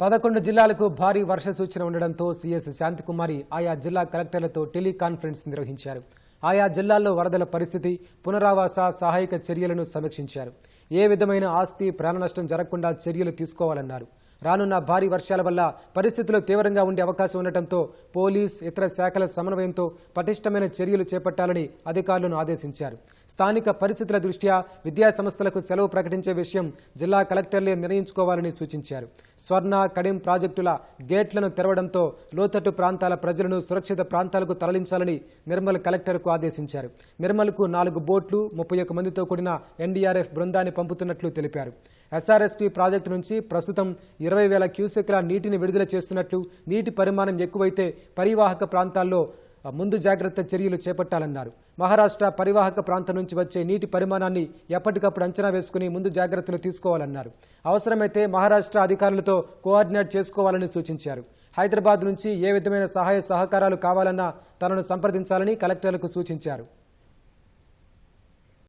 పదకొండు జిల్లాలకు భారీ వర్ష సూచన ఉండడంతో సీఎస్ శాంతికుమారి ఆయా జిల్లా కలెక్టర్లతో టెలికాన్ఫరెన్స్ నిర్వహించారు. ఆయా జిల్లాల్లో వరదల పరిస్థితి పునరావాస సహాయక చర్యలను సమీక్షించారు. ఏ విధమైన ఆస్తి ప్రాణనష్టం జరగకుండా చర్యలు తీసుకోవాలన్నారు. రానున్న భారీ వర్షాల వల్ల పరిస్థితులు తీవ్రంగా ఉండే అవకాశం ఉండటంతో పోలీస్ ఇతర శాఖల సమన్వయంతో పటిష్టమైన చర్యలు చేపట్టాలని అధికారులను ఆదేశించారు. స్థానిక పరిస్థితుల దృష్ట్యా విద్యాసంస్థలకు సెలవు ప్రకటించే విషయం జిల్లా కలెక్టర్లే నిర్ణయించుకోవాలని సూచించారు. స్వర్ణ కడిం ప్రాజెక్టుల గేట్లను తెరవడంతో లోతట్టు ప్రాంతాల ప్రజలను సురక్షిత ప్రాంతాలకు తరలించాలని నిర్మల్ కలెక్టర్కు ఆదేశించారు. నిర్మల్కు నాలుగు బోట్లు ముప్పై ఒక్క మందితో కూడిన ఎన్డీఆర్ఎఫ్ బృందాన్ని పంపుతున్నట్లు తెలిపారు. ఎస్ఆర్ఎస్పీ ప్రాజెక్టు నుంచి ప్రస్తుతం ఇరవై వేల క్యూసెక్ల నీటిని విడుదల చేస్తున్నట్లు నీటి పరిమాణం ఎక్కువైతే పరివాహక ప్రాంతాల్లో ముందు జాగ్రత్త చర్యలు చేపట్టాలన్నారు. మహారాష్ట్ర పరివాహక ప్రాంతం నుంచి వచ్చే నీటి పరిమాణాన్ని ఎప్పటికప్పుడు అంచనా వేసుకుని ముందు జాగ్రత్తలు తీసుకోవాలన్నారు. అవసరమైతే మహారాష్ట్ర అధికారులతో కోఆర్డినేట్ చేసుకోవాలని సూచించారు. హైదరాబాద్ నుంచి ఏ విధమైన సహాయ సహకారాలు కావాలన్నా తనను సంప్రదించాలని కలెక్టర్లకు సూచించారు.